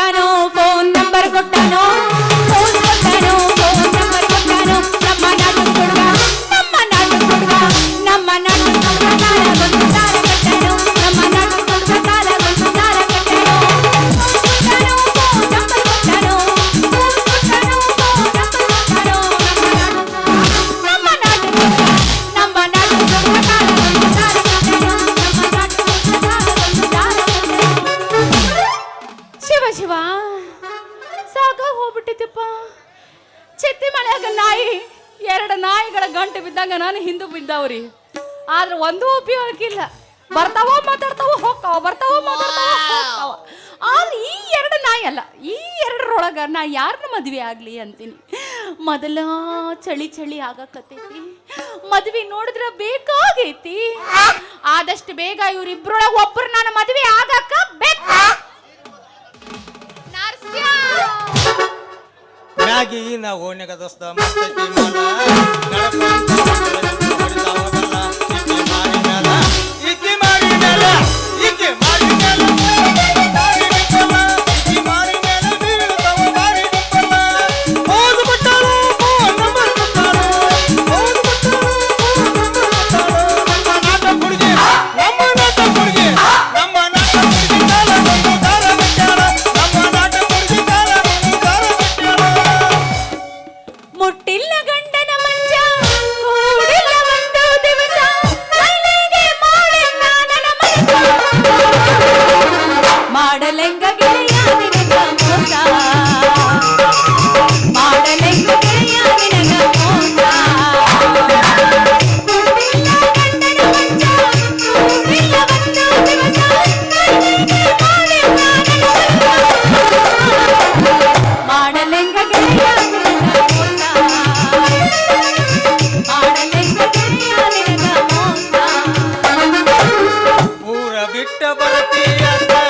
gitanos. ಪ್ರಕಾರ ನಾ ಯಾರನ್ನ ಮದುವೆ ಆಗಲಿ ಅಂತೀನಿ. ಮೊದಲ ಚಳಿ ಚಳಿ ಆಗಕತ್ತೈತಿ. ಮದ್ವೆ ನೋಡಿದ್ರ ಬೇಕಾಗೈತಿ. ಆದಷ್ಟು ಬೇಗ ಇವ್ರಿಬ್ರೊಳಗೆ ಒಬ್ಬರು ನಾನು ಮದ್ವೆ ಆಗಕ್ಕ ಬೇಕು. ಮ್ಯಾಗಿ, ನಾ ಓಣ್ಯಾಗ ದೋಸ್ತ, ಮಸ್ತೈತಿ கையாட்டா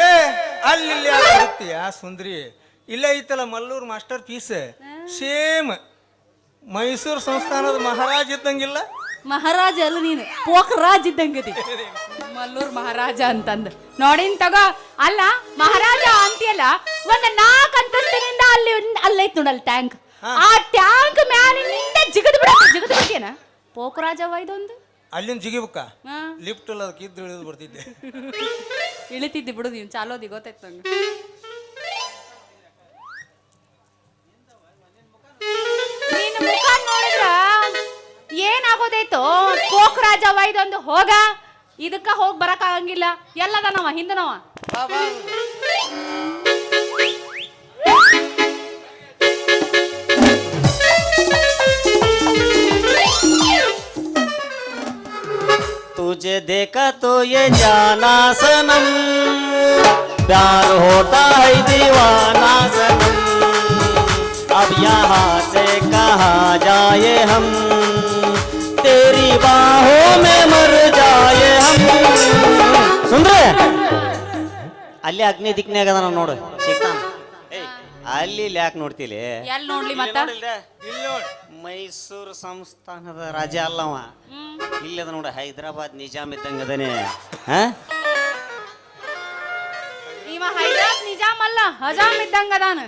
ಏ ಅಲ್ಲಿ ಇಲ್ಲಿ ಆ ಸುಂದ್ರಿ? ಇಲ್ಲ ಐತಲ್ಲ Malluru master piece? Same. Mysuru ಸಂಸ್ಥಾನದ ಮಹಾರಾಜ ಇದ್ದಂಗಿಲ್ಲ? ಮಹಾರಾಜ ಅಲ್ಲ ನೀನು ಪೋಕರಾಜ ಇದ್ದಂಗತಿ ಮಲ್ಲೂರ್ ಮಹಾರಾಜ ಅಂತಂದ್ರೆ ನೋಡಿನ್ ತಗೋ ಅಲ್ಲ ಮಹಾರಾಜ ಅಂತಿಯಲ್ಲ ಒಂದ್ ನಾಲ್ಕು ಅಂತಸ್ತಿನಿಂದ ಅಲ್ಲಿ ಅಲ್ಲೈತ್ ನೋಡಲ್ ಟ್ಯಾಂಕ್ ಆ ಟ್ಯಾಂಕ್ ಮ್ಯಾಲಿಂದ ಜಿಗದ್ ಬಿಡ ಜಿಗದ್ ಬಿಡ್ತೀಯನ ಪೋಖರಾಜವ ಇದೊಂದು. ಅಲ್ಲಿಂದ ಜಿಗಿಬೇಕ. ಲಿಫ್ಟ್ ಅಲ್ಲ ಅದಕ್ಕೆ ಇದ್ದು ಇಳಿದು ಬರ್ತಿದ್ದೆ. ಇಳಿತಿದ್ದೆ ಬಿಡು ನೀವು ಚಾಲೋದಿ ಗೊತ್ತಾಯ್ತು ನಂಗೆ. ಏನಾಗೋದೈತು? ಕೋಕ್ ಇದೊಂದು ಹೋಗ ಇದಕ್ಕ ಹೋಗಿ ಬರಕ್ ಆಗಂಗಿಲ್ಲ. ಎಲ್ಲದನವ ಹಿಂದನವ? तुझे देखा तो ये जाना सनम प्यार होता है दीवाना सनम अब यहाँ से कहाँ जाए हम तेरी बाहों में मर जाए हम ಸುಂದ್ರ ಅಲ್ಲಿ ಅಗ್ನಿ ದಿಕ್ನ್ಯಾಗ ಅದಾನ ನೋಡು ಸಿಗ್ತಾನ ಏಯ್, ಅಲ್ಲಿ ಇಲ್ಲಿ ಯಾಕೆ ನೋಡ್ತಿಲಿ ಎಲ್ ನೋಡ್ಲಿ ಮತ್ತ ಇಲ್ಲಿ ನೋಡ್ ಮೈಸೂರು ಸಂಸ್ಥಾನದ ರಾಜ ಅಲ್ಲವ. ಇಲ್ಲದ ನೋಡ ಹೈದರಾಬಾದ್ ನಿಜಾಮ್ ಇದ್ದಂಗ ಅದನೇ. ಇವ ಹೈದರಾಬ್ ನಿಜಾಮ್ ಅಲ್ಲ ಹಜಾಮ್ ಇದ್ದಂಗ ಅದಾನ.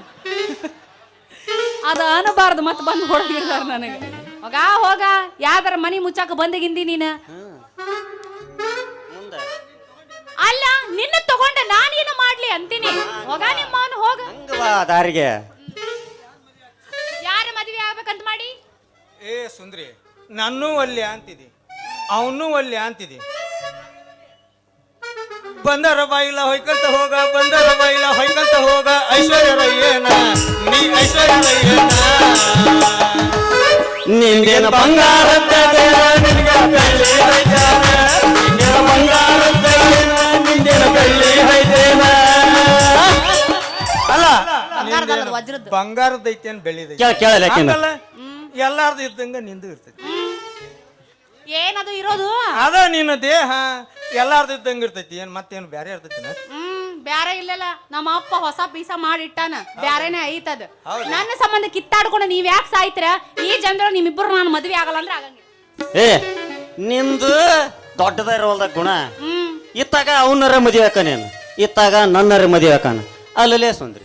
ಅದ ಅನಬಾರ್ದು ಮತ್ ಬಂದ್ ಹೊಡೆದಿರ್ತಾರ ನನಗೆ. ಹೋಗ ಹೋಗ ಯಾವ್ದಾರ ಮನಿ ಮುಚ್ಚಾಕ ಬಂದಗಿಂದಿ ನೀನ? ಅಲ್ಲ ನಿನ್ನ ತಗೊಂಡ ನಾನೇನು ಮಾಡ್ಲಿ ಅಂತೀನಿ. ಹೋಗ ನಿಮ್ಮ ಅವನು ಹಂಗ. ದಾರಿಗೆ. ಏ ಸುಂದ್ರಿ ನನ್ನೂ ಅಲ್ಲಿ ಅಂತಿದಿ ಅವನು ಅಲ್ಲಿ ಅಂತಿದಿ. ಬಂದರ ಬಾಯಿಲ ಹೊಯ್ಕಂತ ಹೋಗ ಬಂದರ ಬಾಯಿಲ ಹೊಯ್ಕಂತ ಹೋಗ ಐಶ್ವರ್ಯ ರಯ್ಯನ ನೀ ಐಶ್ವರ್ಯ ರಯ್ಯನ ನಿಂದೇನು ಹೈದೇನ ಅಲ್ಲ ಬಂಗಾರದಲ್ಲ ಅದು ಬಂಗಾರದ ಐತಿ ಏನ್ ಬೆಳ್ಳಿದೈತಿ? ಕೇಳ ಕೇಳಲ್ಲ ಎಲ್ಲಾರ್ದು ಇದ್ದಂಗ ನಿಂದು ಇರ್ತೈತಿ. ಏನದು ಇರೋದು? ಅದ ನಿನ್ನ ದೇಹ ಎಲ್ಲಾರ್ದು ಇದ್ದಂಗ ಇರ್ತೈತಿ. ಏನ್ ಮತ್ತೇನು ಬ್ಯಾರೆ ಇರ್ತೈತಿ ಹ್ಮ್ ಬ್ಯಾರೆ ಇಲ್ಲಲ್ಲ. ನಮ್ಮ ಅಪ್ಪ ಹೊಸ ಪೀಸ ಮಾಡಿಟ್ಟಾನ. ಬ್ಯಾರೆನೇ ಐತದ. ನನ್ನ ಸಂಬಂಧ ಕಿತ್ತಾಡ್ಕೊಂಡು ನೀವ್ ಯಾಕೆ ಸಾಯ್ತೀರ? ಈ ಜನರು ನಿಮ್ಮಿಬ್ಬರು ನಾನು ಮದ್ವೆ ಆಗಲ್ಲ ಅಂದ್ರೆ ಆಗಂಗಿಲ್ಲ. ಏ ನಿಂದು ದೊಡ್ಡದ ಇರೋಲ್ದ ಗುಣ. ಹ್ಮ್. ಇತ್ತಾಗ ಅವನರ ಮದುವೆ ಹಾಕ ನೀನು. ಇತ್ತಾಗ ನನ್ನರ ಮದುವೆ ಹಾಕಾನ ಅಲ್ಲಲೇ ಸುಂದ್ರಿ.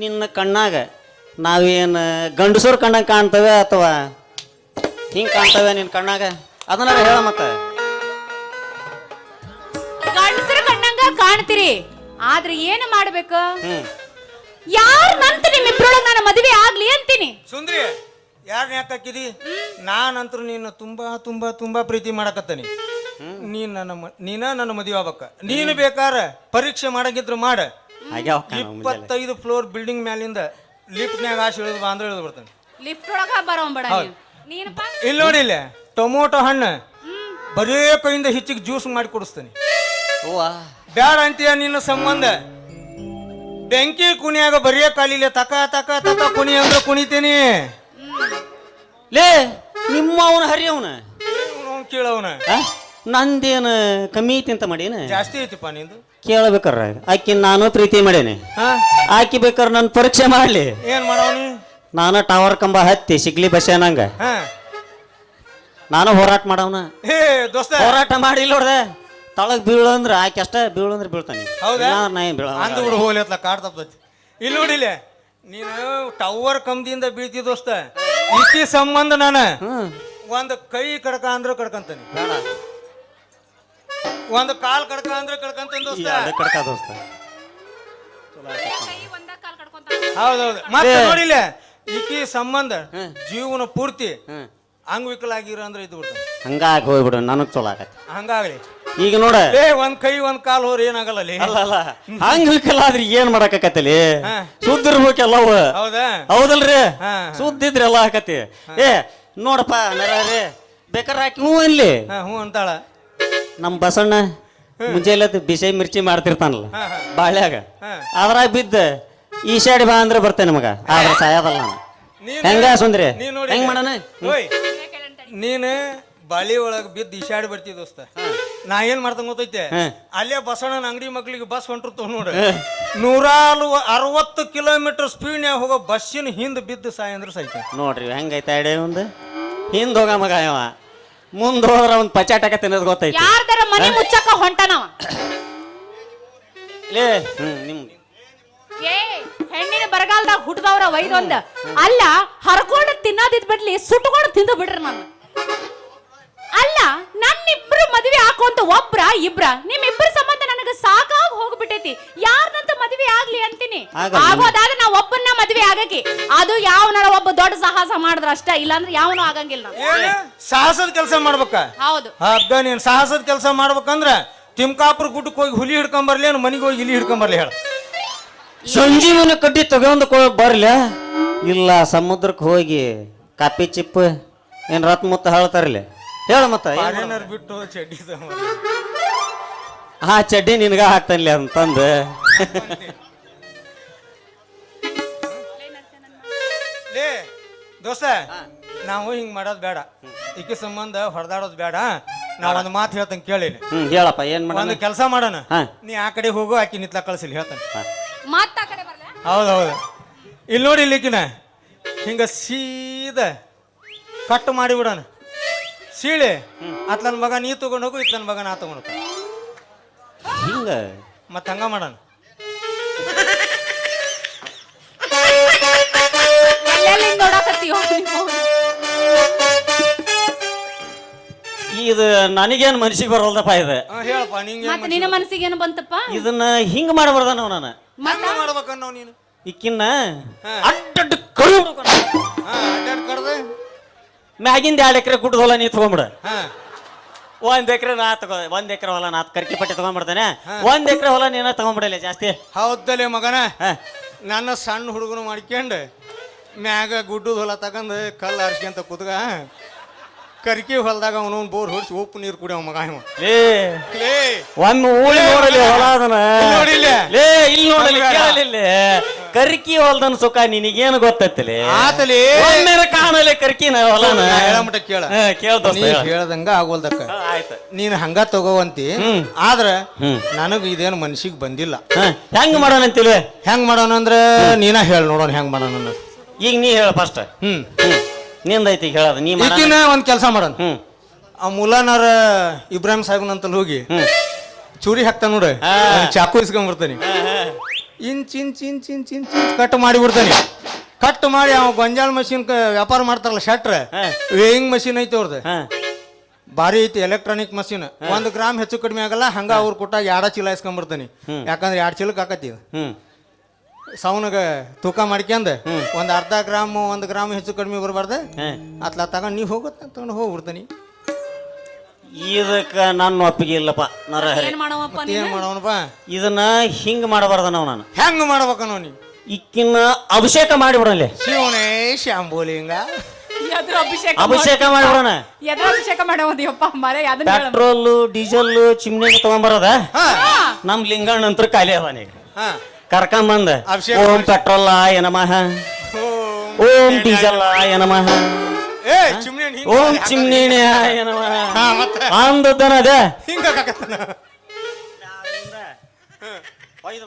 ನಿನ್ನ ಕಣ್ಣಾಗ ನಾವೇನು ಗಂಡಸರು ಕಣ್ಣಾಗ ಕಾಣ್ತವೆ ಅಥವಾ ಹಿಂಗೆ ಕಾಣ್ತವೆ ನಿನ್ನ ಕಣ್ಣಾಗ? ಅದನ್ನ ಹೇಳ ಮತ್ತೆ. ಗಂಡಸರ ಕಣ್ಣಂಗ ಕಾಣ್ತೀರಿ. ಆದ್ರೆ ಏನು ಮಾಡ್ಬೇಕು? ಯಾರು ಯಾರ್ ನಂತ ನಿಮ್ಮಿಬ್ರೊಳಗೆ ನಾನು ಮದುವೆ ಆಗ್ಲಿ ಅಂತೀನಿ. ಸುಂದ್ರಿ ಯಾರನ್ನ ನೇತಾಕಿದಿ ನಾನಂತರೂ ನಿನ್ನ ತುಂಬಾ ತುಂಬಾ ತುಂಬಾ ಪ್ರೀತಿ ಮಾಡಕತ್ತೀನಿ. ನೀನ್ ನನ್ನ ಮ- ನೀನ ನನ್ನ ಮದುವೆ ಆಗ್ಬೇಕ. ನೀನು ಬೇಕಾರ ಪರೀಕ್ಷೆ ಮಾಡಂಗಿದ್ರು ಮಾಡ. ಮುಂಜಾನೆ. ಇಪ್ಪತ್ತೈದು ಫ್ಲೋರ್ ಬಿಲ್ಡಿಂಗ್ ಮ್ಯಾಲಿಂದ ಲಿಫ್ಟ್ನ್ಯಾಗ ಆಶ್ ಇಳಿದು ಬಾ ಅಂದ್ರೆ ಇಳಿದು ಬರ್ತಾನೆ. ಲಿಫ್ಟ್ ಒಳಗ ಬರೋಂಬೇಡ ನೀನು ನೀನಪ್ಪ ಇಲ್ಲಿ ನೋಡಿ ಇಲ್ಲಿ ಟೊಮೊಟೊ ಹಣ್ಣು. ಬರೀ ಕೈಯಿಂದ ಹೆಚ್ಚಿಗೆ ಜ್ಯೂಸ್ ಮಾಡಿ ಕೊಡಿಸ್ತಾನೆ. ಅವ್ವ ಬ್ಯಾಡ ಅಂತೀಯ ನಿನ್ನ ಸಂಬಂಧ? ಬೆಂಕಿ ಕುಣಿಯಾಗ ಬರೀ ಕಾಲಿಲ್ಲ ತಕ ತಕ ತಕ ಕುಣಿ ಅಂದ್ರೆ ಕುಣಿತೀನಿ. ಲೇ ನಿಮ್ಮ ಅವನ ಹರಿ ಅವನ ಕೇಳವನ ನಂದೇನು ಕಮ್ಮಿ ಐತಿ ಅಂತ ಮಾಡೀನ? ಜಾಸ್ತಿ ಐತಿಪ್ಪ ನಿಂದು? ಕೇಳಬೇಕಾರ ಆಕಿ ನಾನು ಪ್ರೀತಿ ಮಾಡೇನಿ. ಹಾ? ಆಕಿ ಬೇಕಾರ ನನ್ನ ಪರೀಕ್ಷೆ ಮಾಡ್ಲಿ. ಏನ್ ಮಾಡವನಿ? ನಾನು ಟವರ್ ಕಂಬ ಹತ್ತಿ ಸಿಗ್ಲಿ ಬಸ್ ನಂಗ ಹಾ. ನಾನು ಹೋರಾಟ ಮಾಡವನ. ಹೇ ದೋಸ್ತ. ಹೋರಾಟ ಮಾಡಿ ನೋಡ್ದೆ ತಳಗ್ ಬೀಳಂದ್ರ ಅಂದ್ರೆ ಆಕೆ ಅಷ್ಟ ಬೀಳು ಅಂದ್ರೆ ಬೀಳ್ತಾನೆ. ಹೌದಾ? ಇಲ್ಲ ನಾ ಏನ್ ಬೀಳಲ್ಲ. ಅಂದ ಬಿಡು ಹೋಗ್ಲಿ ಅತ್ಲ ಕಾಡ್ ಇಲ್ಲಿ ನೋಡಿಲ್ಲ ನೀನು ಟವರ್ ಕಂಬದಿಂದ ಬೀಳ್ತಿ ದೋಸ್ತ. ಇತಿ ಸಂಬಂಧ ನಾನು. ಹ್ಮ್. ಒಂದು ಕೈ ಕಡಕ ಅಂದ್ರೆ ಕಡ್ಕಂತಾನೆ. ಒಂದು ಕಾಲ್ ಕಡ್ಕ ಅಂದ್ರೆ ಕಡ್ಕಂತ ದೋಸ್ತ. ಕಡ್ಕ ದೋಸ್ತ. ಹೌದೌದು ಮತ್ತೆ. ನೋಡಿಲ್ಲ ಈಕಿ ಸಂಬಂಧ ಜೀವನ ಪೂರ್ತಿ ಅಂಗವಿಕಲ ಆಗಿರೋ ಅಂದ್ರೆ ಇದು ಬಿಡ್ತಾನೆ. ಹಂಗಾಗಿ ಹೋಗ್ಬಿಡು ನನಗ್ ಚಲೋ ಆಗತ್ತೆ. ಹಂಗಾಗ್ಲಿ. ಈಗ ನೋಡ. ಏ ಒಂದ್ ಕೈ ಒಂದ್ ಕಾಲ್ ಹೋರ್ ಏನಾಗಲ್ಲ ಲೇ. ಅಲ್ಲ ಅಲ್ಲ. ಹಂಗ ವಿಕಲ ಆದ್ರೆ ಏನ್ ಮಾಡಕತ್ತಲಿ ಹಾ. ಅವ ಹೌದಾ? ಹೌದಲ್ರಿ? ಹಾ. ಸುದ್ದಿದ್ರೆ ಎಲ್ಲ ಹಾಕತಿ ಏ ನೋಡಪ್ಪ ನರರಿ ಬೇಕಾರೆ ಹಾಕಿ ಹ್ಞೂ ಅಲ್ಲಿ ಹಾ ಹ್ಞೂ ಅಂತಾಳ. ನಮ್ಮ ಬಸಣ್ಣ ಮುಂಜಾನೆ ಬಿಸಿ ಮಿರ್ಚಿ ಮಾಡ್ತಿರ್ತಾನಲ್ಲ. ಬಾಳ್ಯಾಗ. ಅದ್ರಾಗ ಬಿದ್ದ ಈ ಸೈಡ್ ಬಾ ಅಂದ್ರೆ ಬರ್ತೇನೆ ಮಗ ಆದ್ರೆ ಸಾಯೋದಲ್ಲ ನಾನು. ನೀನ್- ಹೆಂಗ ಸುಂದ್ರಿ? ನೀನ್ ನೋಡಿ ಹೆಂಗ್ ಮಾಡೋಣ ಓಯ್. ನೀನು ಬಾಲಿ ಒಳಗ್ ಬಿದ್ದು ಈಶಾಡಿ ಬರ್ತಿ ದೋಸ್ತ. ನಾ ಏನ್ ಮಾಡ್ತಂಗ ಗೊತ್ತೈತೆ? ಹಾ. ಅಲ್ಲೇ ಬಸವಣ್ಣನ ಅಂಗಡಿ ಮಕ್ಳಿಗೆ ಬಸ್ ಹೊಂಟಿರ್ತಾವ ನೋಡು. ನೂರ ಅರವತ್ತು ಕಿಲೋಮೀಟರ್ ಸ್ಪೀಡ್ನ್ಯಾಗ ಹೋಗೋ ಬಸ್ಸಿನ ಹಿಂದ್ ಬಿದ್ದು ಸಾಯ ಅಂದ್ರೆ ಸಾಯ್ತಾನೆ. ನೋಡ್ರಿ ಹೆಂಗೈತೆ ಐಡಿಯಾ ಒಂದು? ಹಿಂದ್ ಹೋಗ ಮಗ ಅವ. ಮುಂದ್ ಹೋದ್ರ ಅವ್ನ್ ಪಚಾಟಕ ತಿನ್ನೋದ್ ಗೊತ್ತೈತಿ. ಯಾರ್ದಾರ ಮನೆ ಮುಚ್ಚಕ ಹೊಂಟನವ ಲೇ ಹ್ಮ್ ನಿಮ್ ಏ ಹೆಣ್ಣಿನ ಬರಗಾಲದಾಗ ಹುಟ್ಟದವ್ರ ಒಂದ. ಅಲ್ಲ ಹರ್ಕೊಂಡು ತಿನ್ನೋದಿದ್ ಬಿಡ್ಲಿ ಸುಟ್ಕೊಂಡು ತಿಂದು ಬಿಡ್ರಿ ನಾನು. ಅಲ್ಲ ನನ್ನಿಬ್ರು ಮದುವೆ ಹಾಕೋಂತ ಒಬ್ರ ಇಬ್ರ ನಿಮ್ಮಿಬ್ರ ಸಂಬಂಧ ನನಗೆ ಸಾಕಾಗಿ ಹೋಗ್ಬಿಟ್ಟೈತಿ. ಯಾರ್ದಂತ ಮದುವೆ ಆಗ್ಲಿ ಅಂತೀನಿ. ಆಗಲ್ಲ. ಆಗೋದಾದ್ರೆ ನಾ ಒಬ್ಬನ್ನ ಮದುವೆ ಆಗಕ್ಕೆ. ಅದು ಯಾವನಾರ ಒಬ್ಬ ದೊಡ್ಡ ಸಾಹಸ ಮಾಡಿದ್ರ ಅಷ್ಟ ಇಲ್ಲಾಂದ್ರೆ ಯಾವನು ಆಗಂಗಿಲ್ಲ ನಾವು. ಏನು? ಸಾಹಸದ ಕೆಲಸ ಮಾಡ್ಬೇಕ? ಹೌದು. ಹಬ್ಬ ನೀನ್ ಸಾಹಸದ ಕೆಲಸ ಮಾಡ್ಬೇಕಂದ್ರ ತಿಮ್ಕಾಪುರ ಗುಡ್ಡಕ್ಕೆ ಹೋಗಿ ಹುಲಿ ಹಿಡ್ಕೊಂಬರ್ಲಿ ಏನು ಮನೆಗೆ ಹೋಗಿ ಇಲಿ ಹಿಡ್ಕೊಂಬರ್ಲಿ ಹೇಳ. ಸಂಜೀವನ ಕಡ್ಡಿ ತಗೊಂಡು ಬರ್ಲ? ಇಲ್ಲ ಸಮುದ್ರಕ್ಕೆ ಹೋಗಿ ಕಾಪಿ ಚಿಪ್ಪು ಏನ್ ರತ್ ಮುತ್ತ ಹೇಳ್ತಾರಲ್ಲ ಹೇಳ ಮತ್ತ ಏನ್ ಮಾಡೋದು? ಬಿಟ್ಟು ಚಡ್ಡಿ ನಿನ್ಗ ಆ ಚಡ್ಡಿ ನಿನಗ ಹಾಕ್ತಾನ್ಲಿ ಅಂತಂದು. ಲೇ ದೋಸ್ತ ನಾವು ಹಿಂಗ್ ಮಾಡೋದ್ ಬೇಡ. ಈಕೆ ಸಂಬಂಧ ಹೊಡೆದಾಡೋದ್ ಬೇಡ. ನಾ ಒಂದು ಮಾತು ಹೇಳ್ತಾನೆ ಕೇಳಿ ಹ್ಮ್ ಹೇಳಪ್ಪ ಏನ್ ಒಂದು ಮಾಡೋಣ ಕೆಲಸ ಮಾಡೋಣ. ಹಾ. ನೀ ಆ ಕಡೆ ಹೋಗು ಆಕಿ ನಿತ್ಲ ಕಳ್ಸಿಲ್ಲ ಹೇಳ್ತಾನೆ. ಮತ್ತ ಆ ಕಡೆ ಬರ್ಲ? ಹೌದೌದು ಇಲ್ಲಿ ನೋಡಿ ಇಲ್ಲಿಕಿನ. ಹಿಂಗ ಸೀದ ಕಟ್ ಮಾಡಿ ಬಿಡೋಣ. ಸೀಳೆ. ಅತ್ಲನ್ ಮಗ ನೀ ತಗೊಂಡ್ ಹೋಗು ಇತ್ಲನ್ ಮಗ ನಾ ತಗೊಂಡ್ ಹೋಗು ಹಿಂಗ? ಮತ್ತೆ ಹಂಗ ಮಾಡೋಣ? ಇದು ನನಗೇನು ಮನ್ಸಿಗೆ ಬರಲ್ದಪ್ಪ ಇದು? ಹಾ, ಹೇಳಪ್ಪ ನಿಂಗೆ ಮತ್ತ ನಿನ್ನ ಮನಸ್ಸಿಗೆ ಏನು ಬಂತಪ್ಪ? ಇದನ್ನ ಹಿಂಗ್ ಮಾಡಬಾರ್ದ ನಾವು ನಾನು ಮಾಡ್ಬೇಕನ್ನ ಮಾಡ್ಬೇಕನ್ನೋ ನೀನು? ಇಕ್ಕಿನ್ನ ಹಾ. ಅಡ್ಡಡ್ಡ ಕರು ಹುಡ್ಕೊಂಡ್ ಹಾ ಅಡ್ಡಾಡ್ ಕಡ್ದೆ ಮ್ಯಾಗಿಂದ ಎರಡು ಎಕರೆ ಗುಡ್ಡ ಹೊಲ ನೀ ತಗೊಂಬಿಡ. ಹಾ. ಒಂದ್ ಎಕರೆ ನಾ ತಗೋ ಒಂದ್ ಎಕರೆ ಹೊಲ ನಾ ಕರ್ಕಿ ಪಟ್ಟಿ ತಗೊಂಡ್ಬಿಡ್ತೇನೆ. ಒಂದ್ ಎಕರೆ ಹೊಲ ನೀನ ತಗೊಂಡ್ಬಿಡಲ್ಲ ಜಾಸ್ತಿ. ಹೌದಲ್ಲೇ ಮಗನ? ನನ್ನ ಸಣ್ಣ ಹುಡುಗನು ಮಾಡ್ಕೊಂಡು ಮ್ಯಾಗ ಗುಡ್ಡದ ಹೊಲ ತಗೊಂಡು ಕಲ್ಲು ಹರ್ಸ್ಕೊಂತ ಕುದ್ಗ ಕರ್ಕಿ ಹೊಲದಾಗ ಅವನು ಬೋರ್ ಹೊಡಿಸಿ ಉಪ್ಪು ನೀರು ಕುಡಿ ಮಗ ಇವ. ಲೇ. ಲೇ. ಒಮ್ಮೆ ಊಳಿ ನೋಡಲಿ ಹೊಲ ಅದನ್ನ ಇಲ್ಲಿ ನೋಡಿ ಇಲ್ಲಿ. ಲೇ ಇಲ್ಲಿ ನೋಡಲಿ. ಕೇಳಲಿಲ್ಲ ಕರ್ಕಿ ಹೊಲ್ದನ್ ಸುಖ ನಿನಗೇನು ಗೊತ್ತೈತಿಲೆ ಆತಲಿ. ಒಮ್ಮೆ ಕಾಣಲಿ ಕರ್ಕಿನ ಹೊಲನ. ನಾ ಹೇಳ ಮಟ್ಟ ಕೇಳ. ಹಾ, ಕೇಳ್ ದೋಸ್ತ, ನೀ ಹೇಳ. ಹೇಳ್ದಂಗ ಆಗೋಲ್ದಕ್ಕ. ಹಾ, ಆಯ್ತು. ನೀನ್ ಹಂಗ ತಗೋವಂತಿ. ಹ್ಮ್. ಆದ್ರ ಹ್ಮ್. ನನಗ ಇದೇನು ಮನ್ಸಿಗೆ ಬಂದಿಲ್ಲ. ಹಾ, ಹೆಂಗ್ ಮಾಡೋಣ ಅಂತಿಲ್ವೇ ಹೆಂಗ್ ಮಾಡೋಣ ಅಂದ್ರ ನೀನ ಹೇಳ ನೋಡೋಣ ಹೆಂಗ್ ಮಾಡೋಣ ಅನ್ನೋದು. ಈಗ ನೀ ಹೇಳ ಫಸ್ಟ್ ಹ್ಮ್. ಹ್ಮ್. ನಿಂದೈತಿ ಈಗ ಹೇಳೋದು ನೀ ಮಾಡ ಒಂದು ಒಂದ್ ಕೆಲಸ ಮಾಡೋಣ ಹ್ಮ್. ಆ ಮುಲಾನಾರ ಇಬ್ರಾಹಿಂ ಸಾಹೇಬ್ನಂತಲ್ಲಿ ಹೋಗಿ ಚೂರಿ ಹಾಕ್ತಾನ ನೋಡಿ. ಹಾ. ಚಾಕು ಇಸ್ಕೊಂಡ್ ಬರ್ತಾನೆ ಇನ್ ಚಿನ್ inch inch inch inch inch inch cut ಮಾಡಿ ಬಿಡ್ತಾನೆ. ಕಟ್ ಮಾಡಿ ಅವ ಗೊಂಜಾಳ ಮಷಿನ್ ವ್ಯಾಪಾರ ಮಾಡ್ತಾರಲ್ಲ ಶಟ್ರ್ ಹಾ. ವೇಯಿಂಗ್ ಮಷಿನ್ ಐತಿ ಅವ್ರದ್ದು ಹಾ. ಭಾರಿ ಐತಿ ಎಲೆಕ್ಟ್ರಾನಿಕ್ ಮಷಿನ್ ಒಂದ್ ಗ್ರಾಮ್ ಹೆಚ್ಚು ಕಡಿಮೆ ಆಗಲ್ಲ ಹಂಗ ಅವ್ರು ಕೊಟ್ಟಾಗ ಎರಡ ಚೀಲ ಇಸ್ಕೊಂಡ್ಬರ್ತಾನೆ ಯಾಕಂದ್ರೆ ಎರಡ್ ಚೀಲಕ್ಕೆ ಹಾಕತಿ ಹ್ಮ್. ಸೌನಗ ತೂಕ ಮಾಡ್ಕ್ಯಂದ ಒಂದ್ ಅರ್ಧ ಗ್ರಾಮ್ ಒಂದ್ ಗ್ರಾಮ್ ಹೆಚ್ಚು ಕಡಿಮೆ ಬರಬಾರ್ದ. ಅತ್ಲ ತಗೊಂಡ್ ನೀವ್ ಹೋಗುತ್ತ ತಗೊಂಡ್ ಹೋಗ್ಬಿಡ್ತೀನಿ ಇದಕ್ಕ ನನ್ನ ಒಪ್ಪಿಗೆ ಇಲ್ಲಪ್ಪ ನರಹರಿ ಏನ್ ಮಾಡವಪ್ಪ ಏನ್ ಮಾಡೋಣಪ್ಪ ಇದನ್ನ ಹಿಂಗ್ ಮಾಡಬಾರ್ದ ನಾವು ನಾನು. ಹೆಂಗ್ ಮಾಡ್ಬೇಕನ್ನೋ ನೀ? ಇಕ್ಕಿನ್ನ ಅಭಿಷೇಕ ಮಾಡಿಬಿಡಲಿ ಶಿವನೇ ಶಾಂಬೋಲಿಂಗ. ಎದ್ರ ಅಭಿಷೇಕ ಅಭಿಷೇಕ ಮಾಡಿಬಿಡೋಣ ಎದ್ರ ಅಭಿಷೇಕ ಮಾಡೋದಿಯಪ್ಪ ಮರೆ ಅದನ್ನ ಹೇಳ. ಪೆಟ್ರೋಲ್ ಡೀಸೆಲ್ ಚಿಮ್ನಿ ತಗೊಂಬರದ ಹಾ. ನಮ್ ಲಿಂಗಣ್ಣ ನಂತರ ಖಾಲಿ ಅವನಿಗೆ ಈಗ. ಹಾ. ಕರ್ಕೊಂಬಂದ. ಅಭಿಷೇಕ ಓಂ ಪೆಟ್ರೋಲ್ ಆಯ ನಮಃ. ಓಂ ಡೀಸೆಲ್ ಆಯ ನಮಃ. ಏ ಚಿಮ್ನಿ ಹಣ್ಣ್ ಹಿಂಗ್ ಓಂ ಚಿಮ್ನಿ ಆಯ ನಮಃ. ಹಾ ಮತ್ತೆ. ಅಂದದ್ದನ ಅದೇ ಹಿಂಗ ಹಾಕತ್ತಾನ.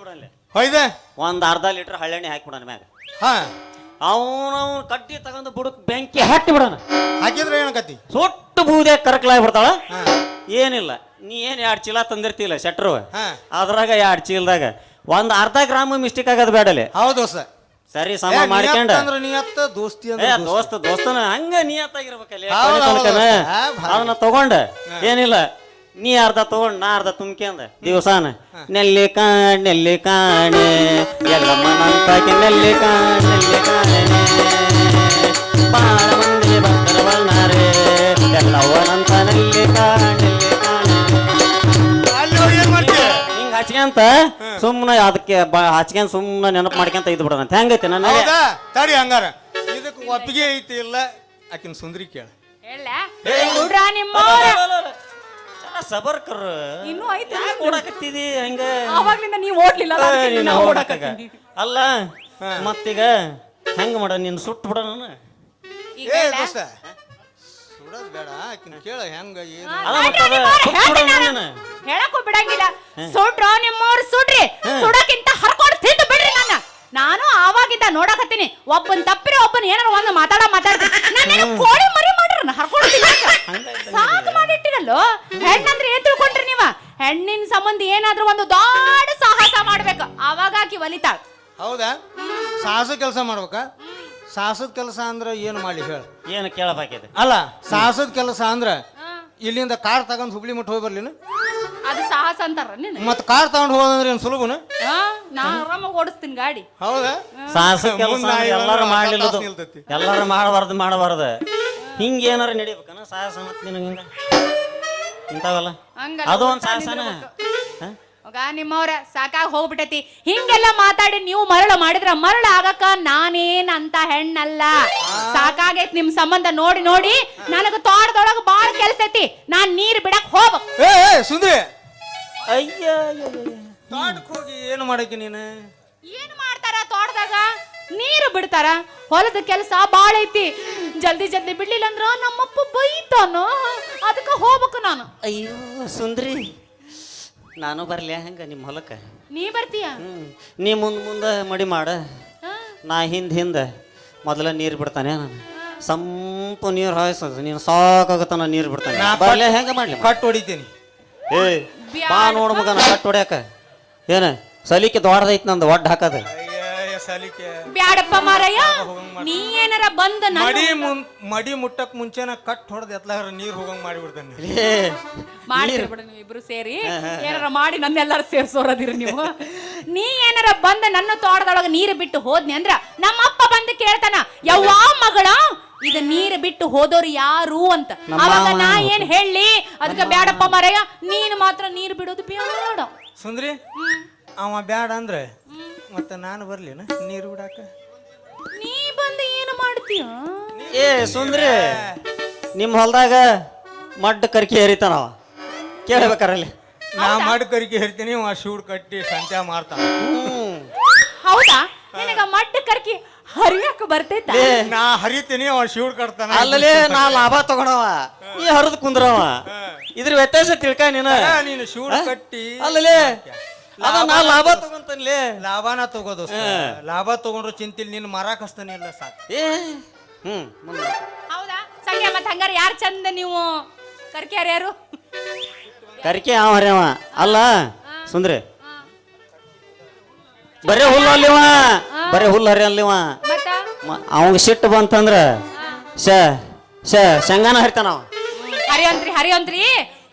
ಬಿಡಲಿ ಹೊಯ್ದ ಒಂದ್ ಅರ್ಧ ಲೀಟರ್ ಹಳ್ಳೆಣ್ಣೆ ಹಾಕಿಬಿಡೋಣ ಮ್ಯಾಗ. ಹಾ. ಅವನವನ್ ಕಟ್ಟಿ ತಗೊಂಡು ಬುಡಕ್ ಬೆಂಕಿ ಹಾಕಿ ಬಿಡೋಣ. ಹಾಕಿದ್ರೆ ಏನಕತಿ ಸುಟ್ಟು ಬೂದೆ ಕರ್ಕಲಾಗಿ ಬಿಡ್ತಾಳ. ಏನಿಲ್ಲ. ನೀ ಏನ್ ಎರಡ್ ಚೀಲ ತಂದಿರ್ತಿಲ್ಲ ಶೆಟ್ರು. ಹಾ. ಅದ್ರಾಗ ಎರಡ್ ಚೀಲದಾಗ ಒಂದ್ ಅರ್ಧ ಗ್ರಾಮ್ ಮಿಸ್ಟೇಕ್ ಆಗದ್ ಬೇಡಲೆ. ಹೌದು ಸರ್ ಸರಿ ಸಮ ಮಾಡ್ಕೊಂಡ. ಅಂದ್ರೆ ನೀ ಅತ್ತ ದೋಸ್ತಿ ಏ ಅಂದ್ರೆ ದೋಸ್ತ ದೋಸ್ತನ ಹಂಗ ನಿಯತ್ತಾಗಿರ್ಬೇಕಲ್ಲಿ ಹೌದ್ ಹೌದ್ ಹೌದ್. ಹಾ, ಭಾರಿ. ಅದನ್ನ ತಗೊಂಡ. ಏನಿಲ್ಲ ನೀ ಅರ್ಧ ತಗೊಂಡ್ ನಾ ಅರ್ಧ ತುಂಬ್ಕೊಂಡ ದಿವಸಾನ. ನೆಲ್ಲಿ ಕಾಣ್ ನೆಲ್ಲಿ ಕಾಣೆ ಎಲ್ಲಮ್ಮ ನಂತಾಕಿ ನೆಲ್ಲಿ ಕಾಣ್ ನೆಲ್ಲಿ ಕಾಣೆ ಬಾಳ ಮಂದಿ ಭಕ್ತರ ಬಲ್ನಾರೆ ಎಲ್ಲವನಂತ ನೆಲ್ಲಿ ಕಾಣ್. ಹಚ್ಕೊಂತ ಸುಮ್ಮನೆ ಅದಕ್ಕೆ ಹಚ್ಕೊಂಡ್ ಸುಮ್ಮನೆ ನೆನಪು ಮಾಡ್ಕೊಂತ ಇದ್ ಬಿಡೋಣ ಹೆಂಗೈತಿ ನನ್ನ ಹೌದಾ? ತಡಿ ಹಂಗಾರ. ಇದಕ್ಕೆ ಒಪ್ಪಿಗೆ ಐತಿ ಇಲ್ಲ? ಆಕಿನ ಸುಂದ್ರಿ ಕೇಳ. ನಿಮ್ಮವ್ರ? ಸಬರ್ಕರ್. ಇನ್ನೂ ಐತಿ ಓಡಾಕತ್ತಿದಿ ಹಂಗ? ಆವಾಗ್ಲಿಂದ ನೀವ್ ಓಡ್ಲಿಲ್ಲ ಅಲ್ಲ, ಮತ್ತೀಗ ಹೆಂಗ ಮಾಡ ನೀನ್ ಸುಟ್ಟು ಬಿಡ ನಾನು ಏ? ದೋಸ್ತ. ಸುಡೋದ್ ಬೇಡ ಆಕಿನ ಕೇಳ ಹೆಂಗ ಏನು? ಅಲ್ಲ ಸುಟ್ಟು ಬಿಡ ನಾನು. ಹೇಳಕ್ಕೂ ಬಿಡಂಗಿಲ್ಲ. ಸುಡ್ರ ನಿಮ್ಮವ್ರು ಸುಡ್ರಿ. ಸುಡಕ್ಕಿಂತ ಹರ್ಕೊಂಡು ತಿಂದು ಬಿಡ್ರಿ ನನ್ನ. ನಾನು ಆವಾಗಿಂದ ನೋಡಕತ್ತೀನಿ. ಒಬ್ಬನ್ ತಪ್ಪಿರಿ ಒಬ್ಬನ್ ಏನಾರ ಒಂದು ಮಾತಾಡ ಮಾತಾಡ್ತೀನಿ. ನಾನು ಕೋಳಿ ಮರಿ ಮಾಡ್ರಿ ಹರ್ಕೊಂಡು ಸಾಕು ಮಾಡಿಟ್ಟಿರಲ್ಲೋ? ಹೆಣ್ಣಂದ್ರೆ ಏನ್ ತಿಳ್ಕೊಂಡ್ರಿ ನೀವ? ಹೆಣ್ಣಿನ ಸಂಬಂಧ ಏನಾದ್ರೂ ಒಂದು ದೊಡ್ಡ ಸಾಹಸ ಮಾಡ್ಬೇಕು. ಅವಾಗ ಆಕಿ ಒಲಿತಾಳ. ಹೌದಾ? ಸಾಹಸ ಕೆಲಸ ಮಾಡ್ಬೇಕ? ಸಾಹಸದ ಕೆಲಸ ಅಂದ್ರೆ ಏನು ಮಾಡಿ ಹೇಳು. ಏನು ಕೇಳಬೇಕಿದೆ ಅಲ್ಲ ಸಾಹಸದ ಕೆಲಸ ಅಂದ್ರೆ ಇಲ್ಲಿಂದ ಕಾರ್ ತಗೊಂಡ್ ಹುಬ್ಳಿ ಮಠ ಹೋಗಿ ಬರ್ಲಿನ ಅದು ಸಾಹಸ ಅಂತಾರ ನೀನು ಮತ್ ಕಾರ್ ತಗೊಂಡ್ ಹೋಗೋದಂದ್ರೆ ಏನ್ ಸುಲಭನ? ಆ, ನಾ ಆರಾಮಾಗಿ ಓಡಿಸ್ತೀನಿ ಗಾಡಿ. ಹೌದಾ? ಸಾಹಸ ಕೆಲಸ ಎಲ್ಲಾರು ಅರ್ಧ ಮಾಡ್ಲಿಲ್ಲ ತಾಸ್ ನಿಲ್ತೈತಿ. ಎಲ್ಲಾರು ಮಾಡಬಾರ್ದು ಮಾಡಬಾರ್ದು. ಹಿಂಗ ಏನಾರ ನಡಿಬೇಕನ ಸಾಹಸ ಮತ್ತೆ ನಿನಗೆ ಹಿಂಗ ಇಂಥವಲ್ಲ? ಹಂಗಲ್ಲ, ಅದು ಒಂದು ಸಾಹಸನ? ಹ? ಹೋಗ ನಿಮ್ಮವ್ರ ಸಾಕಾಗಿ ಹೋಗ್ಬಿಟ್ಟೈತಿ ಹಿಂಗೆಲ್ಲ ಮಾತಾಡಿ ನೀವು ಮರಳು ಮಾಡಿದ್ರ ಮರಳು ಆಗಕ್ಕ ನಾನೇನ್ ಅಂತ ಹೆಣ್ಣಲ್ಲ. ಸಾಕಾಗೈತಿ ನಿಮ್ ಸಂಬಂಧ ನೋಡಿ ನೋಡಿ. ನನಗ ತೋಟದೊಳಗ ಬಾಳ ಕೆಲ್ಸ ಐತಿ. ನಾನ್ ನೀರ್ ಬಿಡಕ್ ಹೋಗ್ಬೇಕು ಏ ಏ, ಸುಂದ್ರಿ. ಅಯ್ಯ ಅಯ್ಯ, ಅಯ್ಯ. ತೋಟಕ್ಕೆ ಹೋಗಿ ಏನು ಮಾಡಕ್ಕೆ ನೀನು? ಏನ್ ಮಾಡ್ತಾರ ತೋಟದಾಗ? ನೀರು ಬಿಡ್ತಾರ. ಹೊಲದ ಕೆಲಸ ಬಾಳ ಐತಿ. ಜಲ್ದಿ ಜಲ್ದಿ ಬಿಡ್ಲಿಲ್ಲ ಅಂದ್ರ ನಮ್ಮಪ್ಪ ಬೈತಾನ. ಅದಕ್ಕ ಹೋಗ್ಬೇಕು ನಾನು. ಅಯ್ಯೋ ಸುಂದ್ರಿ. ನಾನು ಬರ್ಲಿ ಹಂಗ? ನಿಮ್ಮ ಹೊಲಕ್ಕೆ? ನೀ ಬರ್ತೀಯ? ಹ್ಮ್. ನೀ ಮುಂದೆ ಮುಂದೆ ಮಡಿ ಮಾಡ. ನಾ ಹಿಂದೆ ಹಿಂದೆ ಮೊದಲ ನೀರು ಬಿಡ್ತಾನೆ ನಾನು. ಸಂಪು ನೀರು ಹಾಯಿಸೋದು. ನೀನು ಸಾಕಾಗತ್ತ ನಾ ನೀರು ಬಿಡ್ತಾನೆ. ನಾ ಬರ್ಲಿ ಹೆಂಗ ಮಾಡ್ಲಿ? ಕಟ್ ಹೊಡಿತೀನಿ. ಏ ಬಾ ನೋಡು ಮಗ ನಾ ಕಟ್ ಹೊಡ್ಯಾಕ. ಏನ? ಸಲಿಕೆ ದೊಡ್ಡದೈತಿ ನಂದು ಒಡ್ಡ ಹಾಕದ. ಬ್ಯಾಡಪ್ಪ ಮಾರಯ್ಯ ನೀ ಏನಾರ ಬಂದ ನನ್ನ ಮಡಿ ಮುನ್ ಮಡಿ ಮುಟ್ಟಕ್ ಮುಂಚೆನ ಕಟ್ ಹೊಡೆದ್ ಎತ್ಲಾರ ನೀರ್ ಹೋಗಂಗ್ ಮಾಡಿಬಿಡ್ತಾನೆ ಏ ಮಾಡ್ತೀರಿ ಬಿಡು ನೀವು ಇಬ್ರು ಸೇರಿ. ಏನಾರ ಮಾಡಿ ನನ್ನೆಲ್ಲಾರು ಸೇರ್ಸೋರದಿರಿ ನೀವು. ನೀ ಏನಾರ ಬಂದ ನನ್ನ ತೋಟದೊಳಗ ನೀರು ಬಿಟ್ಟು ಹೋದ್ನಿ ಅಂದ್ರ ನಮ್ಮ ಅಪ್ಪ ಬಂದು ಕೇಳ್ತಾನ ಯವ್ವಾ ಮಗಳ ಇದ ನೀರು ಬಿಟ್ಟು ಹೋದೋರು ಯಾರು ಅಂತ. ನಮ್ಮ ಅವಾಗ ಮಾವ ನಾ ಏನ್ ಹೇಳಿ ಅದಕ್ಕೆ ಬ್ಯಾಡಪ್ಪ ಮರಯ್ಯ ನೀನು ಮಾತ್ರ ನೀರು ಬಿಡೋದು ಬೇಡ ಸುಂದ್ರಿ? ಅವ ಬ್ಯಾಡ ಅಂದ್ರೆ? ಮತ್ತೆ ನಾನು ಬರ್ಲಿನ? ನೀರು ಬಿಡಾಕ? ನೀ ಬಂದು ಏನು ಮಾಡ್ತೀಯ? ಏ ಸುಂದ್ರಿ. ನಿಮ್ಮ ಹೊಲದಾಗ ಮಡ್ ಕರ್ಕಿ ಹರಿತಾನವ ಕೇಳ್ಬೇಕಾರಲ್ಲಿ. ನಾ ಮಡ್ ಕರಿಕೆ ಹರಿತೀನಿ ಅವ ಶೂಡ್ ಕಟ್ಟಿ ಸಂತ್ಯಾ ಮಾಡ್ತಾನ. ಹೌದಾ? ನಿನಗ ಮಡ್ಡ ಕರ್ಕಿ ಹರಿಯಕ್ ಬರ್ತೈತ? ಏ. ನಾ ಹರಿತೀನಿ ಅವ ಶೂಡ್ ಕಟ್ತಾನ. ಅಲ್ಲಲೇ ನಾ ಲಾಭ ತಗೊಳವ ನೀ ಹರಿದು ಕುಂದ್ರವ. ಇದ್ರ ವ್ಯತ್ಯಾಸ ತಿಳ್ಕ ನೀನು. ಆ, ನೀನು ಶೂಡ್ ಕಟ್ಟಿ ಅಲ್ಲಲೇ ಅದ ನಾ ಲಾಭ ತಗೊಂತನ್ಲೇ. ಲಾಭನ ತಗೋದು ಲಾಭ ತಗೊಂಡ್ರು ಚಿಂತಿಲ್ ನೀನು ಮರಾಕ್ ಹಸ್ತಾನಿಲ್ಲ ಸಾಕು. ಏ ಹ್ಮ್ ಮುಂದೆ ಹೌದಾ? ಸಂಖ್ಯಾ ಮತ್ ಹಂಗಾರ ಯಾರು ಚಂದ ನೀವು? ಕರ್ಕ್ಯಾರ ಯಾರು? ಕರಿಕೆ ಅವ ಹರ್ಯವ ಅಲ್ಲ ಸುಂದ್ರಿ. ಬರೇ ಹುಲ್ಲು ಅಲ್ಲಿವ ಬರೇ ಹುಲ್ಲು ಹರಿ ಅಲ್ಲಿವ ಮತ್ತ? ಅವಂಗ ಸಿಟ್ಟು ಬಂತಂದ್ರ ಶ ಶ ಶಂಗಾನ ಹರಿತಾನ ಅವ. ಹರಿಯಂತ್ರಿ ಹರಿಯಂತ್ರಿ.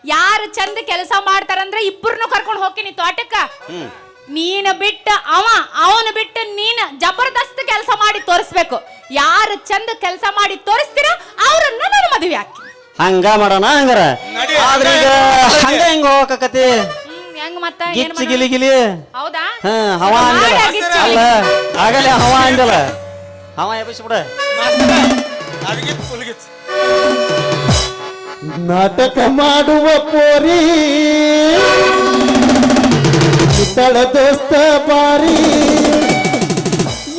ಯಾರು ಚಂದ ಕೆಲಸ ಮಾಡ್ತಾರಂದ್ರ ಇಬ್ಬರನ್ನು ಕರ್ಕೊಂಡು ಹೋಗ್ತೀನಿ ತೋಟಕ್ಕ. ನೀನ ನೀನ್ ಬಿಟ್ಟ ಅವ ಅವನ ಬಿಟ್ಟ ನೀನ್ ಜಬರ್ದಸ್ತ್ ಕೆಲಸ ಮಾಡಿ ತೋರಿಸ್ಬೇಕು. ಯಾರು ಚಂದ ಕೆಲಸ ಮಾಡಿ ತೋರಿಸ್ತೀರ ಅವ್ರನ್ನ ನಾನು ಮದುವೆ ಹಾಕಿ. ಹಂಗ ಮಾಡೋಣ ಹಂಗಾರ? ನಡಿ, ಆದ್ರ ಈಗ ಹಂಗ ಹಂಗ ಹೆಂಗ ಹೋಗಕತಿ ಹ್ಮ್ ಹೆಂಗ್ ಮತ್ತ ಏನ್ ಗಿಚ್ಚಿ ಮಾಡೋಣ? ಗಿಲಿ ಗಿಲಿ. ಹೌದಾ? ಹಾ ಹವಾ ಅಂದಲ್ಲ ಮಾಡಿ ಆಗಿತ್ತು. ಅಲ್ಲ ಆಗಲೇ ಹವಾ ಅಂದಲ್ಲ ಹವಾ ಅರ್ಗಿತ್ ಪುಲ್ಗಿತ್ ನಾಟಕ ಮಾಡುವ ಪೋರಿ. ಇತಳ ದೋಸ್ತ ಬಾರಿ.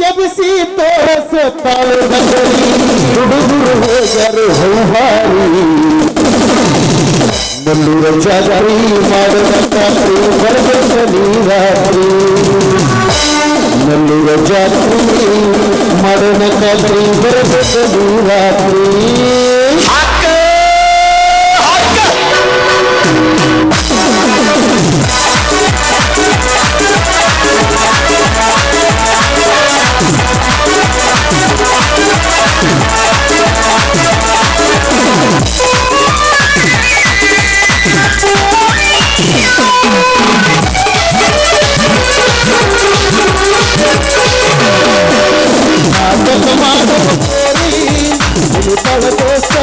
ಎಬಿಸಿ ತೋರಸ ಹುಡುಗರು ಹೋಗರು ಹೌಹಾರಿ. ನಲ್ಲೂರ ಜಾಗರಿ ಮಾಡುವ ಕಾತ್ರಿ ನೀರಾದ್ರಿ ನಲ್ಲೂರ ಜಾತ್ರಿ ಮಾಡುವ ಕಾತ್ರಿ ಬರಬೇಕಲಿ ರಾತ್ರಿ ನಾಟಕ ಮಾಡುವ ಕೋರಿ ಉಳಿತಳ ದೋಸ್ತ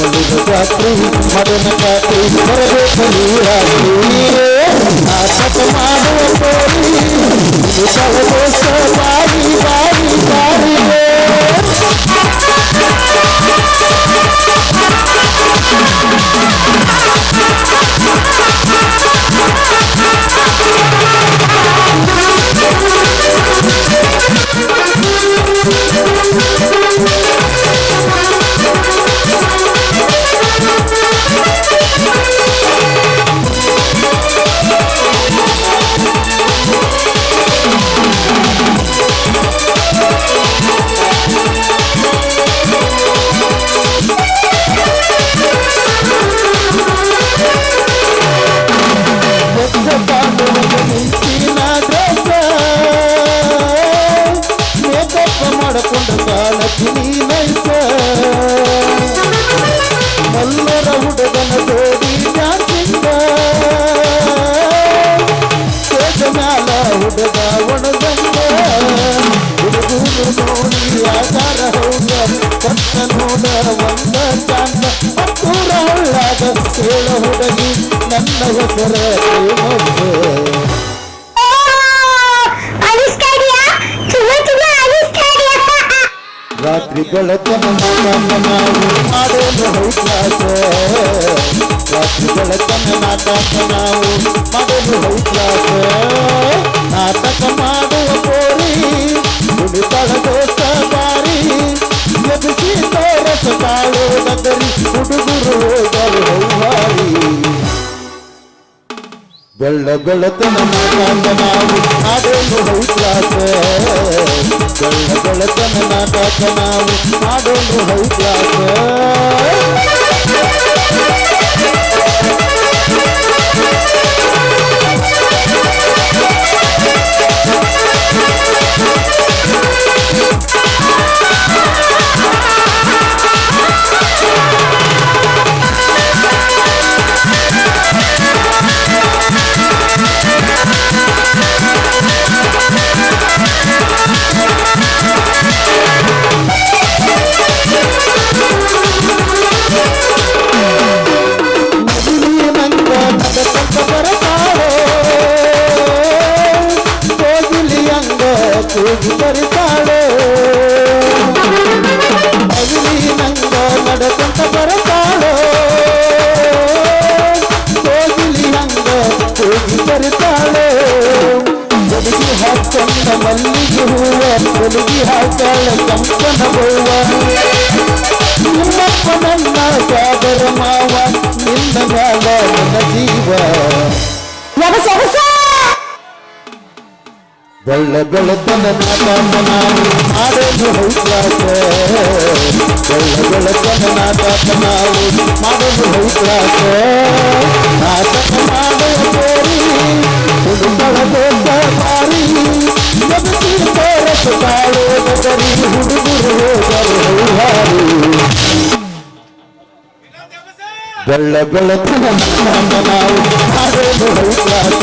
ಬಾರಿ ಎದುಸಿ ತೋರಸ ತಾಳೋ ನಗರಿ ಹುಡುಗರು ಹೋಗರು ಹೌಹಾರಿ ಮಲ್ಲೂರ ಜಾತ್ರಿ ಮಾಡೋಣ ಜಾತ್ರಿ ಬರಬೇಕು ನೀ गल गलत नाना नाव आदे हौस गल गलत नाथ नाव आदे हौस ಬೆಳತನ ನಾತಾಪನ ಮಾಡೋದು ಹೌದ್ರಾಸ ಬೆಳತನ ನಾತಾಪನ ಮಾಡೋದು ಹೌದ್ರಾಸ ನಾತಕ ಮಾಡುವ ತೋರಿ ಹುಡುಕಳದೊಂದ ಬಾರಿ ಜಗತಿ ತೋರಸ ತಾಳೋದರಿ ಹುಡುಗರು ಹೋದರು ಹೌಹಾರಿ ಬೆಳ್ಳ ಬೆಳತನ ನಾತಾಪನ ಮಾಡೋದು ಹೌದ್ರಾಸ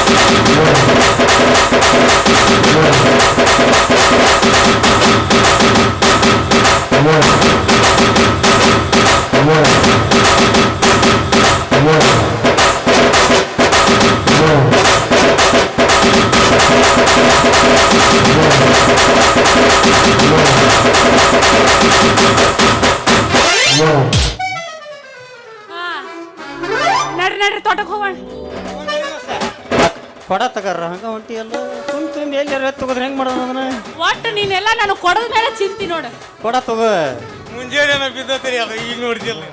ನಾನು ಕೊಡದ ಮೇಲೆ ಚಿಂತಿ ನೋಡು. ಕೊಡತ್ತದ ಮುಂಜಾನೆ ಬಿದ್ದ ಅದು ಈಗ ನೋಡ್ತಿಲ್ಲ